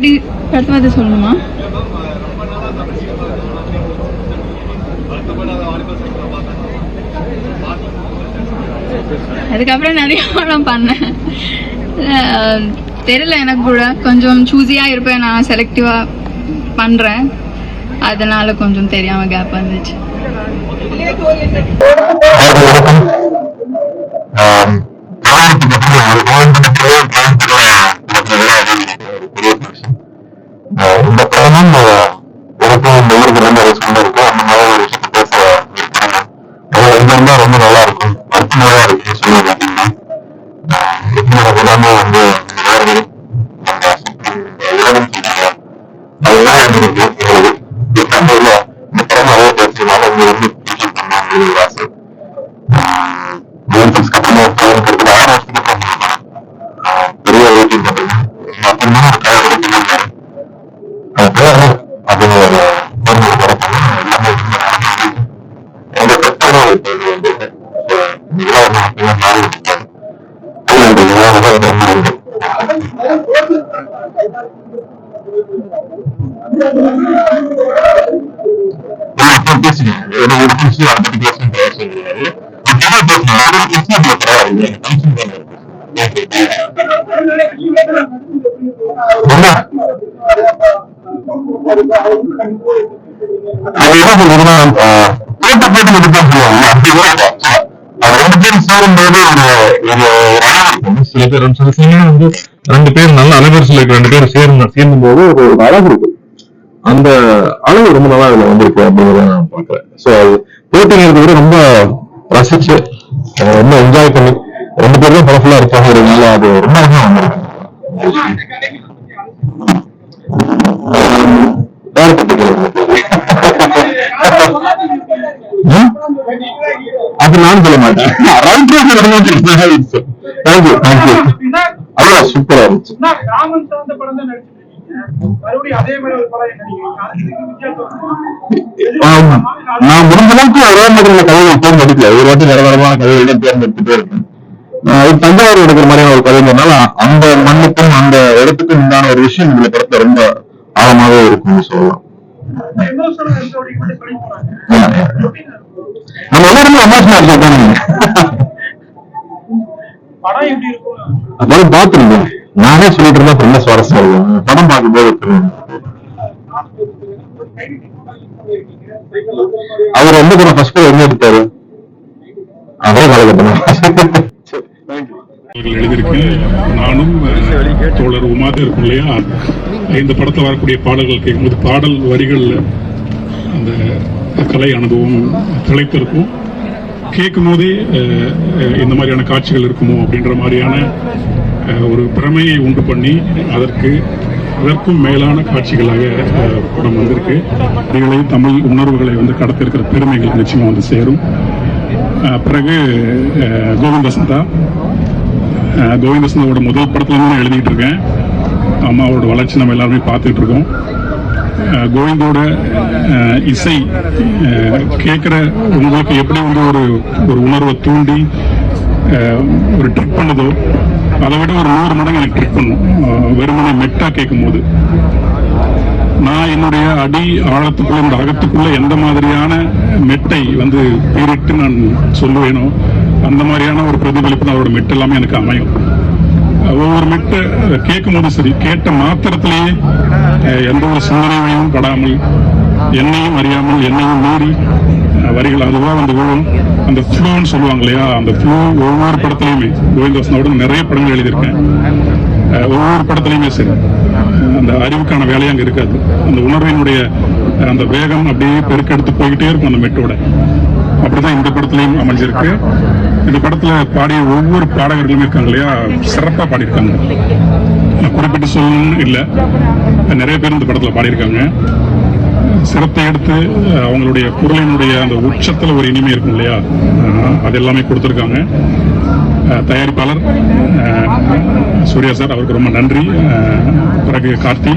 படத்தை பற்றி சொல்லணுமா? அதுக்கப்புறம் நிறைய படம் பண்ணேன். தெரியல எனக்கு கூட. கொஞ்சம் சூஸியாக இருப்பேன். நான் செலக்டிவாக பண்ணுறேன் அதனால கொஞ்சம் தெரியாம கேப் வந்துச்சு. அது என்ன சொல்றதுன்னா போட்டு மட்டும் தான் சொல்லுவாங்க அப்படி கூட ரெண்டு பேரும் சேரும்போது ஒரு ஒரு ஒரு சில பேர் சில சமயம் வந்து ரெண்டு பேர் நல்ல அலைவரிசையில் இருக்க ரெண்டு பேரும் சேர்ந்து சேர்ந்தும் போது ஒரு ஒரு அழகு இருக்கும் அந்த அளவு ரொம்ப நல்லா இதுல வந்திருக்கு அப்படிங்கிறத நான் பாக்குறேன் சோ அது போட்டிங்கிறத விட ரொம்ப ரசிச்சு ரொம்ப என்ஜாய் பண்ணி ரெண்டு பேரும் தான் பவர்ஃபுல்லா நல்ல அது ரொம்ப அழகா வந்திருக்கு அது நான் சொல்ல மாட்டேன். தேங்க்யூ தேங்க்யூ அவ்வளோ சூப்பரா இருந்துச்சு. நான் முடிஞ்ச அளவுக்கு ஒரே மாதிரி கதைகள் தேர்ந்தெடுக்கல. ஒரு வாட்டி வேற வேறமான கதைகள் தேர்ந்தெடுத்துட்டே இருக்கேன் தஞ்சாவூர் எடுக்கிற மாதிரியான ஒரு கதைங்கிறதுனால அந்த மண்ணுக்கும் அந்த இடத்துக்கும் உண்டான ஒரு விஷயம் இந்த படத்துல ரொம்ப ஆழமாவே இருக்கும்னு சொல்லலாம். நம்ம எல்லாருமே எமோஷனல் இருக்கோம் படம் எப்படி அதாவது பாத்துருந்தேன் நானே சொல்லிட்டு இருந்தா ரொம்ப சுவாரஸ்யம் இருக்கும். படம் பார்க்கும்போது அவர் வந்து கூட ஃபர்ஸ்ட் எங்க எடுத்தாரு? அதே காலகட்டம். அவர்கள் நானும் தோழர் உமாதே இருக்கும் இல்லையா? இந்த படத்தில் வரக்கூடிய பாடல்கள் கேட்கும்போது பாடல் வரிகள்ல அந்த கலை அனுபவம் திளைத்திருக்கும் கேட்கும் போதே அஹ், இந்த மாதிரியான காட்சிகள் இருக்குமோ அப்படின்ற மாதிரியான ஒரு பிரமையை உண்டு பண்ணி அதற்கு அதற்கும் மேலான காட்சிகளாக படம் வந்திருக்கு. இதுகளை தமிழ் உணர்வுகளை வந்து கடத்திருக்கிற பெருமைகள் நிச்சயமாக வந்து சேரும். அஹ், பிறகு அஹ், கோவிந்தசந்தாவோட அஹ் முதல் படத்துல நான் எழுதிட்டு இருக்கேன். அம்மாவோட வளர்ச்சி நம்ம எல்லாருமே பார்த்துட்டு இருக்கோம் கோவிந்தோட இசை கேட்குற உங்களுக்கு எப்படி வந்து ஒரு ஒரு உணர்வை தூண்டி ஒரு ட்ரிக் பண்ணுதோ அதை விட ஒரு நூறு மடங்கு எனக்கு ட்ரிக் பண்ணும். வெறுமனை வெறுமனே மெட்டா கேட்கும் போது நான் என்னுடைய அடி ஆழத்துக்குள்ள இந்த அகத்துக்குள்ள எந்த மாதிரியான மெட்டை வந்து பீரிட்டு நான் சொல்லுவேனோ அந்த மாதிரியான ஒரு பிரதிபலிப்பு அவரோட மெட்டு எல்லாமே எனக்கு அமையும். ஒவ்வொரு மெட்டு கேட்கும்போது சரி கேட்ட மாத்திரத்திலேயே எந்த ஒரு சிந்தனையும் படாமல் என்னையும் அறியாமல் என்னையும் மீறி வரிகள் அதுவாக வந்து விழும். அந்த ஃப்ளோன்னு சொல்லுவாங்க இல்லையா அந்த ஃப்ளூ ஒவ்வொரு படத்துலையுமே கோவிந்தாசனோட நிறைய படங்கள் எழுதியிருக்கேன். ஒவ்வொரு படத்துலையுமே சரி அந்த அறிவுக்கான வேலையும் அங்கே இருக்காது. அந்த உணர்வினுடைய அந்த வேகம் அப்படியே பெருக்கெடுத்து போய்கிட்டே இருக்கும் அந்த மெட்டோட. அப்படிதான் இந்த படத்துலயும் அமைஞ்சிருக்கு. இந்த படத்துல பாடிய ஒவ்வொரு பாடகர்களுமே இருக்காங்க இல்லையா? சிறப்பா பாடியிருக்காங்க. குறிப்பிட்டு சொல்லணும்னு இல்ல. நிறைய பேர் இந்த படத்துல பாடியிருக்காங்க. சிரத்தை எடுத்து அவங்களுடைய குரலினுடைய அந்த உச்சத்தில் ஒரு இனிமை இருக்கும் இல்லையா? அது எல்லாமே கொடுத்துருக்காங்க. தயாரிப்பாளர் சூர்யா சார் அவருக்கு ரொம்ப நன்றி. பிறகு கார்த்தி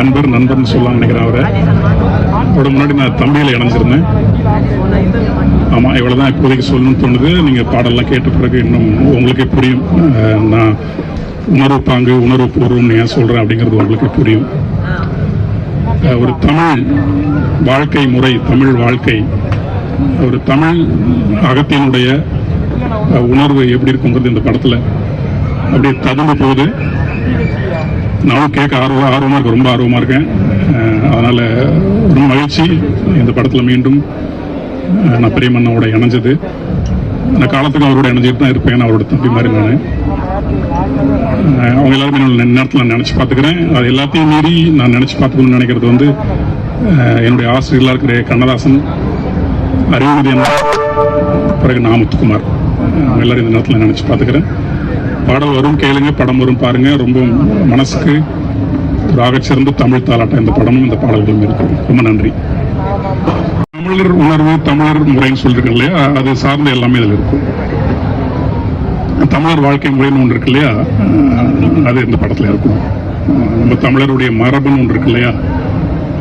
அன்பர் நண்பர்னு சொல்லலாம் நினைக்கிறேன் அவரை. அவரோட முன்னாடி நான் தம்பியில் இணைஞ்சிருந்தேன். ஆமாம் இவ்வளோ தான் இப்போதைக்கு சொல்லணும்னு தோணுது. நீங்கள் பாடல்லாம் கேட்ட பிறகு இன்னும் உங்களுக்கே புரியும். நான் உணர்வு பாங்கு உணர்வு பூர்வம்னு ஏன் சொல்கிறேன் அப்படிங்கிறது உங்களுக்கு புரியும். ஒரு தமிழ் வாழ்க்கை முறை தமிழ் வாழ்க்கை. ஒரு தமிழ் அகத்தினுடைய உணர்வு எப்படி இருக்குங்கிறது இந்த படத்தில் அப்படியே ததும்பு போகுது. நானும் கேட்க ஆர்வம் ஆர்வமாக இருக்கு ரொம்ப ஆர்வமாக இருக்கேன். அதனால் ரொம்ப மகிழ்ச்சி. இந்த படத்தில் மீண்டும் நான் பெரியமண்ணாவோட இணைஞ்சது. அந்த காலத்துக்கு அவரோட இணைஞ்சிட்டு தான் இருப்பேன். அவரோட தம்பி மாதிரி நான். அவங்க எல்லாருமே என்னோட நேரத்தில் நான் நினச்சி பார்த்துக்கிறேன். அது எல்லாத்தையும் மீறி நான் நினச்சி பார்த்துக்கணும்னு நினைக்கிறது வந்து என்னுடைய ஆசிரியர்களாக இருக்கிற கண்ணதாசன் அறிவுறுதி பிறகு நான் முத்துக்குமார். அவங்க எல்லாரும் இந்த நேரத்தில் நினச்சி பார்த்துக்கிறேன். பாடல் வரும் கேளுங்க. படம் வரும் பாருங்க. ரொம்ப மனசுக்கு ஒரு ஆகச்சிறந்த தமிழ் தாலாட்டம் இந்த படமும் இந்த பாடல்களும் இருக்கு ரொம்ப நன்றி. தமிழர் உணர்வு தமிழர் முறைன்னு சொல்லிருக்கேன் இல்லையா? அது சார்ந்த எல்லாமே இதில் இருக்கும் தமிழர் வாழ்க்கை முறைன்னு ஒன்று இருக்கு இல்லையா? அது இந்த படத்தில் இருக்கும். நம்ம தமிழருடைய மரபுன்னு ஒன்று இருக்கு இல்லையா?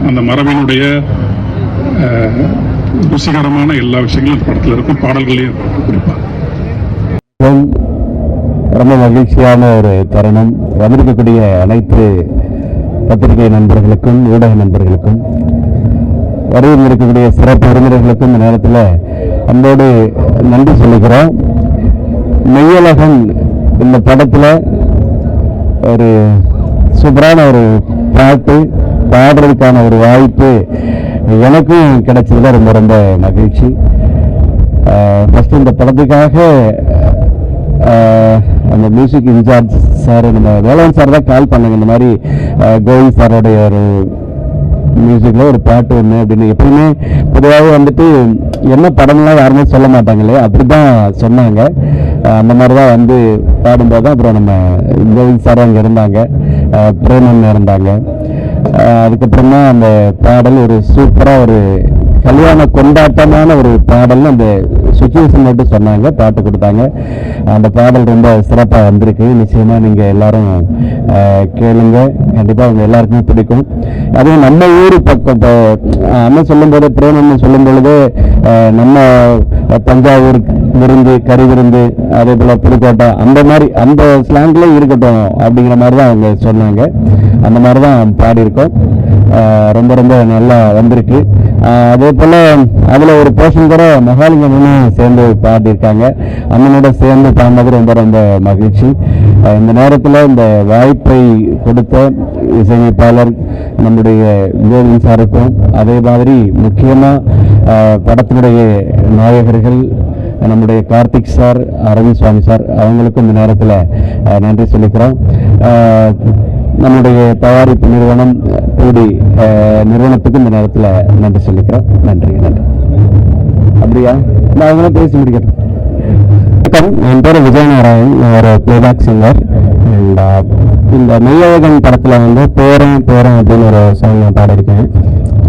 அந்த மரபினுடைய ருசிகரமான எல்லா விஷயங்களும் இந்த படத்தில் இருக்கும். பாடல்களையும் குறிப்பாக ரொம்ப மகிழ்ச்சியான ஒரு தருணம். வந்திருக்கக்கூடிய அனைத்து பத்திரிகை நண்பர்களுக்கும் ஊடக நண்பர்களுக்கும். வருகிற இருக்கக்கூடிய சிறப்பு விருந்தினர்களுக்கும் இந்த நேரத்தில் அன்போடு நன்றி சொல்லுகிறோம். மெய்யலகன் இந்த படத்தில் ஒரு சூப்பரான ஒரு பாட்டு பாடுறதுக்கான ஒரு வாய்ப்பு எனக்கும் கிடைச்சதுல ரொம்ப ரொம்ப மகிழ்ச்சி. ஃபஸ்ட்டு இந்த படத்துக்காக அந்த மியூசிக் இன்சார்ஜ் சார் நம்ம வேளாண் சார் தான் கால் பண்ணாங்க. இந்த மாதிரி கோவிந்த் சாரோடைய ஒரு மியூசிக்கில் ஒரு பாட்டு ஒன்று அப்படின்னு. எப்பயுமே பொதுவாகவே வந்துட்டு என்ன படம்லாம் யாருமே சொல்ல மாட்டாங்களே அப்படி தான் சொன்னாங்க. அந்த மாதிரி தான் வந்து பாடும்போது தான் அப்புறம் நம்ம கோவிந்த் சார் அங்கே இருந்தாங்க. பிரேமன் இருந்தாங்க. அதுக்கப்புறமா அந்த பாடல் ஒரு சூப்பராக ஒரு கல்யாண கொண்டாட்டமான ஒரு பாடல் அந்த சுச்சுவேஷன் மட்டும் சொன்னாங்க பாட்டு கொடுத்தாங்க. அந்த பாடல் ரொம்ப சிறப்பாக வந்திருக்கு. நிச்சயமாக நீங்கள் எல்லாரும் கேளுங்க. கண்டிப்பாக அவங்க எல்லாருக்குமே பிடிக்கும். அதுவும் நம்ம ஊர் பக்கம் இப்போ ஆஹ், அண்ணன் சொல்லும்போது பிரேமன் சொல்லும் பொழுது நம்ம தஞ்சாவூர் விருந்து கறி விருந்து அதே போல் புதுக்கோட்டை அந்த மாதிரி அந்த ஸ்லாங்லேயே இருக்கட்டும் அப்படிங்கிற மாதிரி தான் அவங்க சொன்னாங்க. அந்த மாதிரி தான் பாடியிருக்கோம். ரொம்ப ரொம்ப நல்லா வந்திருக்கு. அதே போல் அதில் ஒரு போர்ஷன் கூட மகாலிங்கமும் சேர்ந்து பாடியிருக்காங்க. அண்ணனோட சேர்ந்து பாடினது ரொம்ப ரொம்ப மகிழ்ச்சி. இந்த நேரத்தில் இந்த வாய்ப்பை கொடுத்த இசையமைப்பாளர் நம்முடைய கோவிந்த் சாருக்கும் அதே மாதிரி முக்கியமாக படத்தினுடைய நாயகர்கள் நம்முடைய கார்த்திக் சார் அரவிந்த் சுவாமி சார் அவங்களுக்கும் இந்த நேரத்தில் நன்றி சொல்லிக்கிறோம். நம்முடைய தயாரிப்பு நிறுவனம் கூடி நிறுவனத்துக்கு இந்த நேரத்தில் நன்றி சொல்லிக்கிறோம். நன்றி நன்றி. அப்படியா? நான் அவங்களும் பேசி முடிக்கிறேன். வணக்கம். என் பேர் விஜயநாராயண் ஒரு பிளேபேக் சிங்கர் அண்ட் இந்த மெய்யழகன் படத்தில் வந்து போகிறேன் போகிறேன் அப்படின்னு ஒரு சாங் நான் பாடியிருக்கேன்.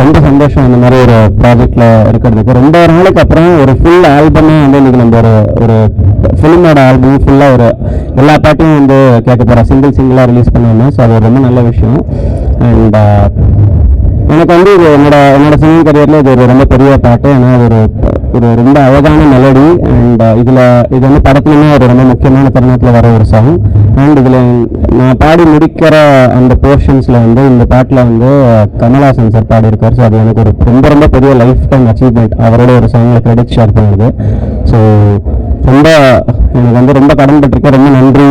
ரொம்ப சந்தோஷம் அந்த மாதிரி ஒரு ப்ராஜெக்டில் இருக்கிறதுக்கு. ரொம்ப நாளுக்கு அப்புறம் ஒரு ஃபுல் ஆல்பமே வந்து இன்றைக்கி நம்ம ஒரு ஒரு ஃபிலிமோட ஆல்பம் ஃபுல்லாக ஒரு எல்லா பாட்டையும் வந்து கேட்க போகிறோம் சிங்கிள் சிங்கிளாக ரிலீஸ் பண்ணுவோம். ஸோ அது ரொம்ப நல்ல விஷயம். அண்ட் uh, எனக்கு வந்து இது என்னோட என்னோட சிங்கிங் கரியரில் இது ஒரு ரொம்ப பெரிய பாட்டு. ஏன்னா அது ஒரு இது ரொம்ப அழகான மெலடி அண்ட் இதில் இது வந்து படத்துலையுமே ஒரு ரொம்ப முக்கியமான தருணத்தில் வர ஒரு சாங் அண்ட் இதில் நான் பாடி முடிக்கிற அந்த போர்ஷன்ஸில் வந்து இந்த பாட்டில் வந்து uh, கமல்ஹாசன் சார் பாடியிருக்கார். ஸோ அது எனக்கு ஒரு ரொம்ப ரொம்ப பெரிய லைஃப் டைம் அச்சீவ்மெண்ட் அவரோட ஒரு சாங்கில் கிரெடிட் ஷேர் பண்ணுது ஸோ ரொம்ப எனக்கு வந்து ரொம்ப கடன்பட்டிருக்கேன் ரொம்ப நன்றி.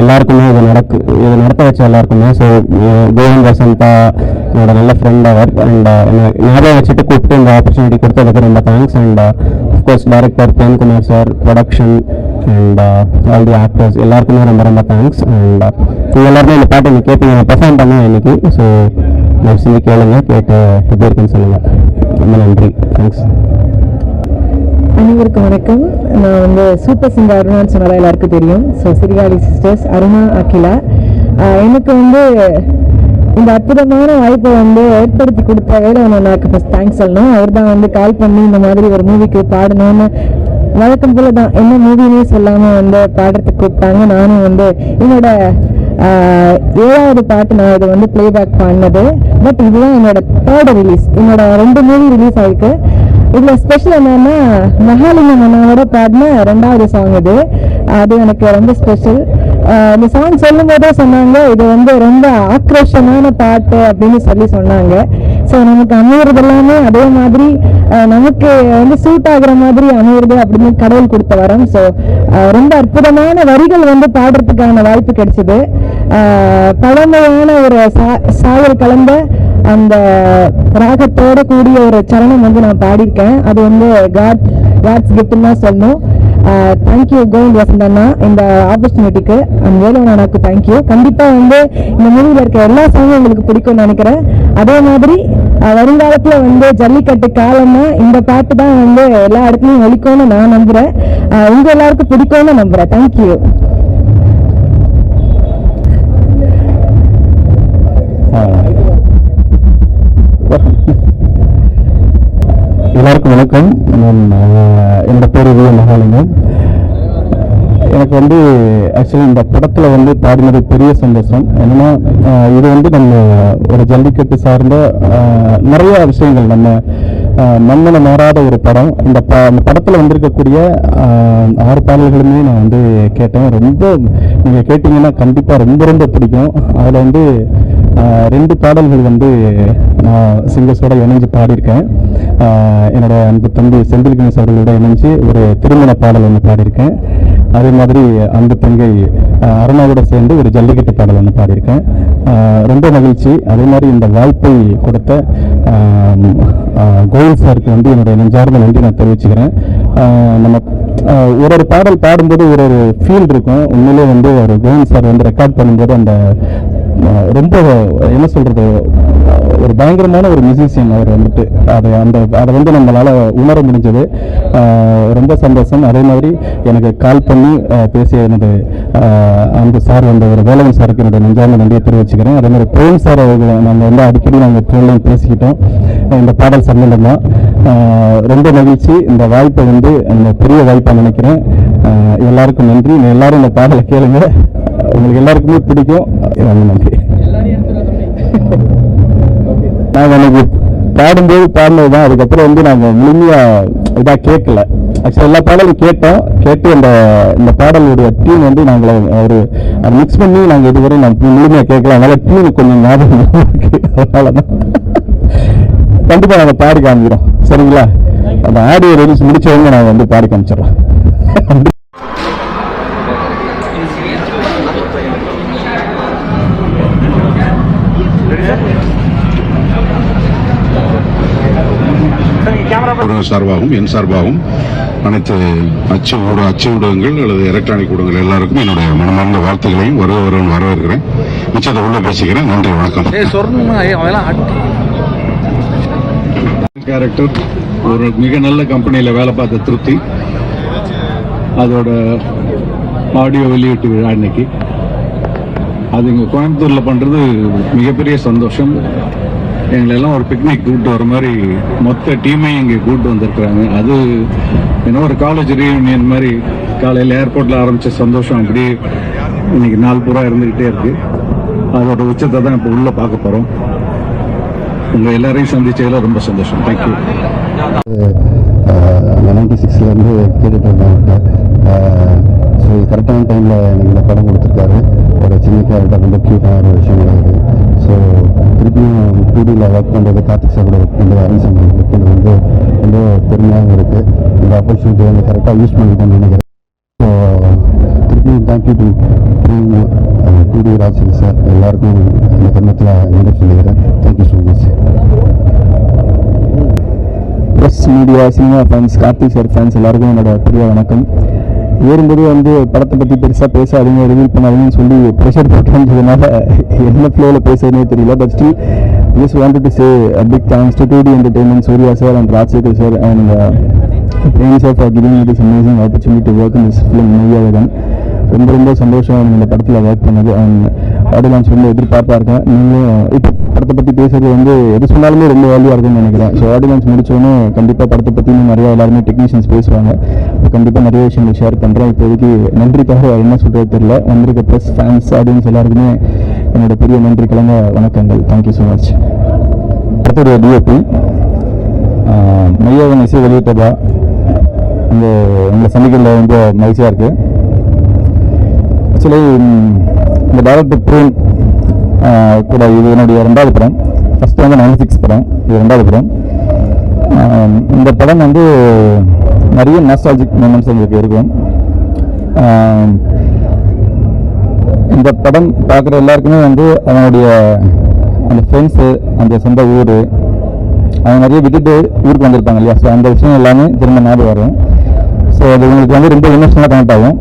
எல்லாருக்குமே இது நடக்கு இது நடத்த வச்ச எல்லாருக்குமே. ஸோ கோவிந்த் வசந்தா என்னோட நல்ல ஃப்ரெண்ட் அவர் அண்ட் ஞாபகம் வச்சுட்டு கூப்பிட்டு இந்த ஆப்பர்ச்சுனிட்டி கொடுத்ததுக்கு ரொம்ப thanks and of course director Premkumar sir production and all the actors எல்லாருக்குமே ரொம்ப ரொம்ப தேங்க்ஸ் அண்ட் நீங்கள் எல்லாருமே இந்த பாட்டு நீங்கள் கேட்பீங்க பெர்ஃபார்ம் பண்ணேன் இன்னைக்கு. ஸோ நெக்ஸ்ட் கேளுங்க கேட்டு எப்படி இருக்குன்னு சொல்லுங்கள் ரொம்ப நன்றி. தேங்க்ஸ் அனைவருக்கும் வணக்கம். நான் வந்து சூப்பர் சிங்கர் அருணான்னு சொன்னதா எல்லாருக்கும் தெரியும். ஸோ சிறுகாலி சிஸ்டர்ஸ் அருணா அகிலா. எனக்கு வந்து இந்த அற்புதமான வாய்ப்பை வந்து ஏற்படுத்தி கொடுத்த வேலை அண்ணாக்கு ஃபஸ்ட் தேங்க்ஸ் சொல்லணும். அவர் தான் வந்து கால் பண்ணி இந்த மாதிரி ஒரு மூவிக்கு பாடணும்னு வழக்கம் போல தான் என்ன மூவினே சொல்லாமல் வந்து பாடுறதுக்கு கூப்பிட்டாங்க. நானும் வந்து என்னோட ஏழாவது பாட்டு நான் இதை வந்து பிளேபேக் பண்ணது. பட் இதுதான் என்னோட தேர்ட் ரிலீஸ் என்னோட ரெண்டு மூவி ரிலீஸ் ஆயிருக்கு. இதில் ஸ்பெஷல் என்னன்னா மகாலிங்கம் அண்ணாவோட பாடின ரெண்டாவது சாங் இது. அது எனக்கு ரொம்ப ஸ்பெஷல் இந்த சாங் சொல்லும் போதே சொன்னாங்க இது வந்து ரொம்ப ஆக்ரோஷமான பாட்டு அப்படின்னு சொல்லி சொன்னாங்க. ஸோ நமக்கு அமையிறது எல்லாமே அதே மாதிரி நமக்கு வந்து சூட் ஆகுற மாதிரி அமையிறது அப்படின்னு கடவுள் கொடுத்த வரம். ஸோ ரொம்ப அற்புதமான வரிகள் வந்து பாடுறதுக்கான வாய்ப்பு கிடைச்சிது. பழமையான ஒரு சா- சாயல் கலந்த அந்த ராகத்தோட கூடிய ஒரு சரணம் வந்து நான் பாடியிருக்கேன். அது வந்து காட் காட்ஸ் கிஃப்ட்னு தான் சொல்லணும். தேங்க்யூ கோவிந்த் வசந்தண்ணா இந்த ஆப்பர்ச்சுனிட்டிக்கு அந்த வேலை எனக்கு தேங்க்யூ கண்டிப்பாக வந்து இந்த மூவியில் இருக்க எல்லா சாங்கும் உங்களுக்கு பிடிக்கும்னு நினைக்கிறேன். அதே மாதிரி வருங்காலத்தில் வந்து ஜல்லிக்கட்டு காலம்னா இந்த பாட்டு தான் வந்து எல்லா இடத்துலையும் ஒழிக்கும்னு நான் நம்புகிறேன் உங்கள் எல்லாருக்கும் பிடிக்கும்னு நம்புகிறேன் தேங்க்யூ எல்லாருக்கும் வணக்கம். நான் என்னோட பேர் வி மகாலிங்கம் எனக்கு வந்து ஆக்சுவலி இந்த படத்தில் வந்து பாடினது பெரிய சந்தோஷம். என்னன்னா இது வந்து நம்ம ஒரு ஜல்லிக்கட்டு சார்ந்த நிறைய விஷயங்கள். நம்ம மண்ணில் மாறாத ஒரு படம். இந்த ப அந்த படத்தில் வந்திருக்கக்கூடிய ஆறு பாடல்களுமே நான் வந்து கேட்டேன். ரொம்ப நீங்கள் கேட்டிங்கன்னா கண்டிப்பாக ரொம்ப ரொம்ப பிடிக்கும். அதில் வந்து ரெண்டு பாடல்கள் வந்து நான் சிங்கர்ஸோட இணைஞ்சு பாடியிருக்கேன். என்னோட அன்பு தம்பி செந்தில் கணேஷ் அவர்களோட இணைஞ்சு ஒரு திருமண பாடல் ஒன்று பாடியிருக்கேன். அதே மாதிரி அன்பு தங்கை அருணாவோட சேர்ந்து ஒரு ஜல்லிக்கட்டு பாடல் ஒன்று பாடியிருக்கேன். ரொம்ப மகிழ்ச்சி. அதே மாதிரி இந்த வாய்ப்பை கொடுத்த கோவிந்த் கோவில் சாருக்கு வந்து என்னுடைய நெஞ்சார்ந்த நன்றி நான் தெரிவிச்சுக்கிறேன். நம்ம ஒரு ஒரு பாடல் பாடும்போது ஒரு ஒரு ஃபீல் இருக்கும். உண்மையிலே வந்து ஒரு கோவிந்த் சார் வந்து ரெக்கார்ட் பண்ணும்போது அந்த ரொம்ப என்ன சொல்றது ஒரு பயங்கரமான ஒரு மியூசிஷியன் அவர் வந்துட்டு அதை அந்த அதை வந்து நம்மளால உணர முடிஞ்சது. ரொம்ப சந்தோஷம். அதே மாதிரி எனக்கு கால் பண்ணி பேசிய என்னுடைய அந்த சார் வந்த ஒரு வேலவன் சாருக்கு என்னுடைய நெஞ்சார்ந்த நன்றியை தெரிவிச்சுக்கிறேன். அதே மாதிரி பிரேம் சார் நம்ம நாங்கள் வந்து அடிக்கடி நாங்கள் ஃபோன்லையும் பேசிக்கிட்டோம். இந்த பாடல் சம்மந்தம் ரொம்ப மகிழ்ச்சி. இந்த வாய்ப்பை வந்து அந்த பெரிய வாய்ப்பாக நினைக்கிறேன். எல்லாருக்கும் நன்றி. எல்லாரும் இந்த பாடலை கேளுங்க. உங்களுக்கு எல்லாருக்குமே பிடிக்கும். ரொம்ப நன்றி. நாங்கள் அன்னைக்கு பாடும்போது பாடினது தான் அதுக்கப்புறம் வந்து நாங்கள் முழுமையாக இதாக கேட்கல. ஆக்சுவலாக எல்லா பாடலும் கேட்டோம். கேட்டு அந்த இந்த பாடலுடைய டியூன் வந்து நாங்கள் ஒரு அதை மிக்ஸ் பண்ணி நாங்கள் இதுவரை நாங்கள் முழுமையாக கேட்கல. அதனால் டியூன் கொஞ்சம் ஞாபகம் அதனால தான் கண்டிப்பாக நாங்கள் பாடி காமிக்கிறோம். சரிங்களா? அந்த ஆடியோ ரிலீஸ் முடிச்சவங்க நாங்கள் வந்து பாடி காமிச்சிடலாம் ஊடக சார்பாகவும் என் சார்பாகவும் அனைத்து அச்சு ஊட அச்சு ஊடகங்கள் அல்லது எலக்ட்ரானிக் ஊடகங்கள் எல்லாருக்கும் என்னுடைய மனமார்ந்த வாழ்த்துக்களையும் வருக வருவன் வரவேற்கிறேன். மிச்சத்தை உள்ள பேசிக்கிறேன். நன்றி வணக்கம். கேரக்டர் ஒரு மிக நல்ல கம்பெனியில் வேலை பார்த்த திருப்தி. அதோட ஆடியோ வெளியீட்டு விழா இன்னைக்கு. அது இங்கே கோயம்புத்தூரில் பண்ணுறது மிகப்பெரிய சந்தோஷம். எங்களை எல்லாம் ஒரு பிக்னிக் கூப்பிட்டு வர மாதிரி மொத்த டீமையும் இங்கே கூப்பிட்டு வந்திருக்கிறாங்க. அது என்ன ஒரு காலேஜ் ரீயூனியன் மாதிரி காலையில் ஏர்போர்ட்டில் ஆரம்பித்த சந்தோஷம் அப்படியே இன்னைக்கு நாள் பூரா இருந்துக்கிட்டே இருக்கு. அதோட உச்சத்தை தான் இப்போ உள்ளே பார்க்க போகிறோம் உங்கள் எல்லாரையும் சந்திச்சதில் ரொம்ப சந்தோஷம். தேங்க்யூ நைன்டி சிக்ஸ்லேருந்து கேட்டுட்டு இருந்தாங்க ஸோ கரெக்டான டைமில் எனக்கு இந்த படம் கொடுத்துருக்காரு. ஒரு சின்ன கேரக்டர் ரொம்ப க்யூட்டான ஒரு விஷயம் கிடையாது ஸோ திருப்பியும் டூடியில் ஒர்க் பண்ணுறது கார்த்திக் சார் கூட ஒர்க் பண்ணுறது அரவிந்த் சார் ஒர்க் பண்ணுறது வந்து ரொம்ப பெருமையாகவும் இருக்குது இந்த ஆப்பர்ச்சுனிட்டி வந்து கரெக்டாக யூஸ் பண்ணிக்கிட்டேன்னு நினைக்கிறேன். ஸோ திருப்பியும் தேங்க்யூ டு டூடி ராஜன் சார் எல்லாருக்கும் இந்த தருணத்தில் நன்றி சொல்லிக்கிறேன். Thank you so much press media cinema fans Karthik sir fans எல்லாருக்கும் என்னோட பெரிய வணக்கம். ஏறும்போது வந்து படத்தை பற்றி பெருசாக பேசாதீங்க ரிவீல் பண்ணாதீங்கன்னு சொல்லி ப்ரெஷர் போட்டதுனால என்ன ஃப்ளோவில் பேசுறதுனே தெரியல. But still just wanted to say big thanks to Two D entertainment Suriya sir and Rajasekhar sir and Prem sir for giving it is amazing opportunity to work in this film மெய்யாவதன் ரொம்ப ரொம்ப சந்தோஷம் இந்த படத்தில் work பண்ணது. And audio launch ரொம்ப எதிர்பார்ப்பாக இருக்கேன். நீங்களும் uh, இப்போ படத்தை பற்றி பேசுறது வந்து எது சொன்னாலுமே ரொம்ப வேல்யூவாக இருக்கும்னு நினைக்கிறேன். ஸோ ஆடியோ லான்ச் முடிச்சோன்னே கண்டிப்பாக படத்தை பற்றி நிறையா எல்லாருமே டெக்னீஷியன்ஸ் பேசுவாங்க. கண்டிப்பாக நிறைய விஷயங்கள் ஷேர் பண்ணுறேன் இப்போதைக்கு நன்றி என்ன சொல்கிறது தெரியல. வந்திருக்க ப்ரெஸ் ஃபேன்ஸ் ஆடியன்ஸ் எல்லாருக்குமே என்னோட பெரிய நன்றி கலந்த வணக்கங்கள். தேங்க்யூ ஸோ மச் அடுத்தது டிஓபி மையாவின் இசை வெளியிட்டதா? இந்த உங்களை சந்திக்கிறதுல ரொம்ப மகிழ்ச்சியாக இருக்குது ஆக்சுவலி இந்த டேரக்டர் ப்ரூன் கூட இது என்னுடைய ரெண்டாவது படம். ஃபஸ்ட்டு வந்து நைன்டி சிக்ஸ் படம். இது ரெண்டாவது படம். இந்த படம் வந்து நிறைய நெஸ்டாலஜிக் மூமெண்ட்ஸ் எங்களுக்கு இருக்கும். இந்த படம் பார்க்குற எல்லாருக்குமே வந்து அவனுடைய அந்த ஃப்ரெண்ட்ஸு அந்த சொந்த ஊர் அவங்க நிறைய விட்டுட்டு ஊருக்கு வந்திருப்பாங்க இல்லையா? ஸோ அந்த விஷயம் எல்லாமே திரும்ப ஞாபகம் வரும். ஸோ அது உங்களுக்கு வந்து ரொம்ப இமோஷனலாக கனெக்ட் ஆகும்.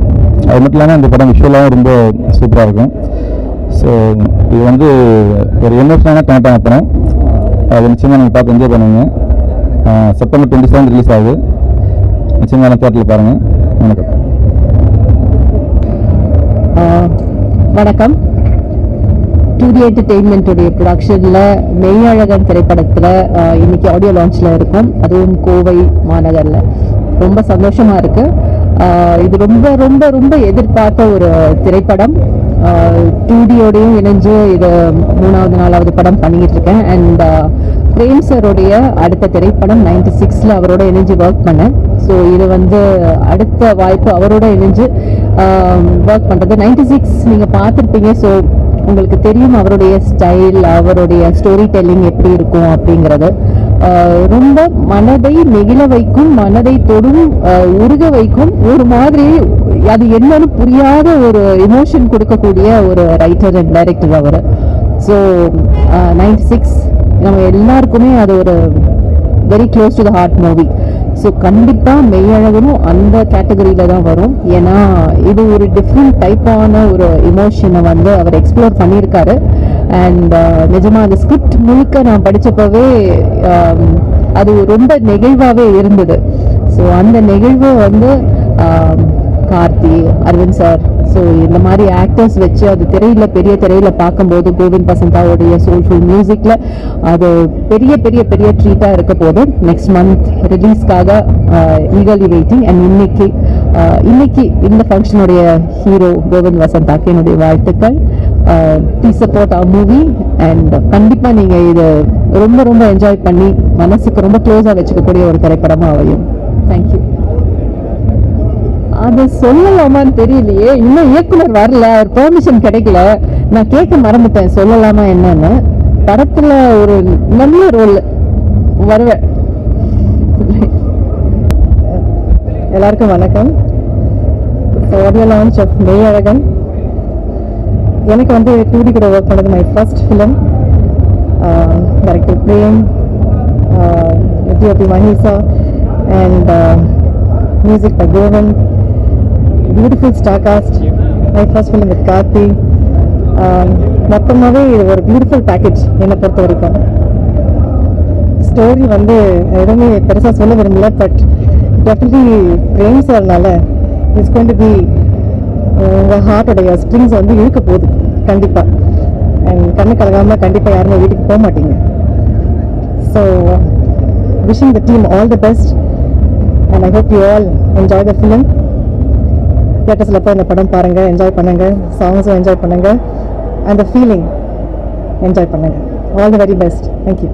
அது மட்டும் இல்லாமல் அந்த படம் விஷுவலாகவும் ரொம்ப சூப்பராக இருக்கும். ஸோ இது வந்து ஒரு எமோஷனலான கனெக்ட் ஆன படம். அது நிச்சயமாக நீங்கள் பார்த்து என்ஜாய் பண்ணுவீங்க செப்டம்பர் டுவெண்ட்டி செவன் ரிலீஸ் ஆகுது. சிங்கான தேட்டரில் பாருங்கள் வணக்கம். வணக்கம். டூடி என்டர்டெயின்மெண்ட்டுடைய ப்ரொடக்ஷனில் மெய்யழகன் திரைப்படத்தில் இன்னைக்கு ஆடியோ லான்ச்சில் இருக்கும். அதுவும் கோவை மாநகரில். ரொம்ப சந்தோஷமாக இருக்குது இது ரொம்ப ரொம்ப ரொம்ப எதிர்பார்த்த ஒரு திரைப்படம். டூடியோடையும் இணைஞ்சு இது மூணாவது நாலாவது படம் பண்ணிக்கிட்டு இருக்கேன். அண்ட் பிரேம் சருடைய அடுத்த திரைப்படம் நைன்டி சிக்ஸில் அவரோட இணைஞ்சு ஒர்க் பண்ணேன். ஸோ இது வந்து அடுத்த வாய்ப்பு அவரோட இணைஞ்சு ஒர்க் பண்ணுறது நைன்டி சிக்ஸ் நீங்கள் பார்த்துருப்பீங்க. ஸோ உங்களுக்கு தெரியும் அவருடைய ஸ்டைல் அவருடைய ஸ்டோரி டெல்லிங் எப்படி இருக்கும் அப்படிங்கிறது. ரொம்ப மனதை நெகிழ வைக்கும் மனதை தொடும் உருக வைக்கும் ஒரு மாதிரி அது என்னன்னு புரியாத ஒரு இமோஷன் கொடுக்கக்கூடிய ஒரு ரைட்டர் அண்ட் டைரக்டர் அவர். ஸோ நைன்டி சிக்ஸ் நம்ம எல்லாருக்குமே அது ஒரு very close to the heart movie so கண்டிப்பாக மெய்யழகனும் அந்த கேட்டகரியில் தான் வரும். ஏன்னா இது ஒரு டிஃப்ரெண்ட் டைப்பான ஒரு இமோஷனை வந்து அவர் எக்ஸ்ப்ளோர் பண்ணியிருக்காரு. அண்ட் uh, நிஜமாக அந்த ஸ்கிரிப்ட் முழுக்க நான் படித்தப்பவே um, அது ரொம்ப நெகிழ்வாகவே இருந்தது. ஸோ அந்த நெகிழ்வு வந்து um, Karthi Aravind sir so இந்த மாதிரி ஆக்டர்ஸ் வச்சு அது திரையில் பெரிய திரையில் பார்க்கும்போது கோவிந்த் பசந்தாவுடைய சோல்ஃபுல் மியூசிக்கில் அது பெரிய பெரிய பெரிய ட்ரீட்டாக இருக்க போது நெக்ஸ்ட் மந்த் ரிலீஸ்க்காக ஈகலி வெயிட்டிங் அண்ட் இன்னைக்கு uh, இன்னைக்கு இந்த ஃபங்க்ஷனுடைய ஹீரோ கோவிந்த் வசந்தாக்கு என்னுடைய வாழ்த்துக்கள். Do support a movie and கண்டிப்பாக நீங்கள் இதை ரொம்ப ரொம்ப என்ஜாய் பண்ணி மனசுக்கு ரொம்ப க்ளோஸாக வச்சுக்கக்கூடிய ஒரு திரைப்படமாக அமையும். தேங்க்யூ அது சொல்லலாமான்னு தெரியலையே. இன்னும் இயக்குனர் வரல. அவர் பெர்மிஷன் கிடைக்கல. நான் கேட்க மறந்துட்டேன். சொல்லலாமா என்னன்னு. படத்துல ஒரு நல்ல ரோல் வருவேன் எல்லாருக்கும் வணக்கம். ஆடியோ லான்ச் ஆஃப் மெய்யழகன் எனக்கு வந்து டூடி கூட ஒர்க் பண்ணது my first film director Prem DOP Mahisha and music by Kovan beautiful star cast my first film with Karthi மொத்தமாகவே இது ஒரு பியூட்டிஃபுல் பேக்கேஜ் என்னை பொறுத்த வரைக்கும் ஸ்டோரி வந்து எதுவுமே பெருசாக சொல்ல விரும்பல பட் டெஃபினெட்லி பிரேம் சார்னால இட்ஸ் கொண்டு பி உங்கள் ஹார்ட்டோடைய ஸ்ட்ரிங்ஸ் வந்து இழுக்க போகுது கண்டிப்பாக அண்ட் கண்ணு கலகாமல் கண்டிப்பாக யாருமே வீட்டுக்கு போக மாட்டீங்க. So wishing the team all the best and I hope you all enjoy the film தேட்டர்ஸில் போய் இந்த படம் பாருங்கள் என்ஜாய் பண்ணுங்கள் சாங்ஸும் என்ஜாய் பண்ணுங்கள் அந்த ஃபீலிங் என்ஜாய் பண்ணுங்கள் all the very best thank you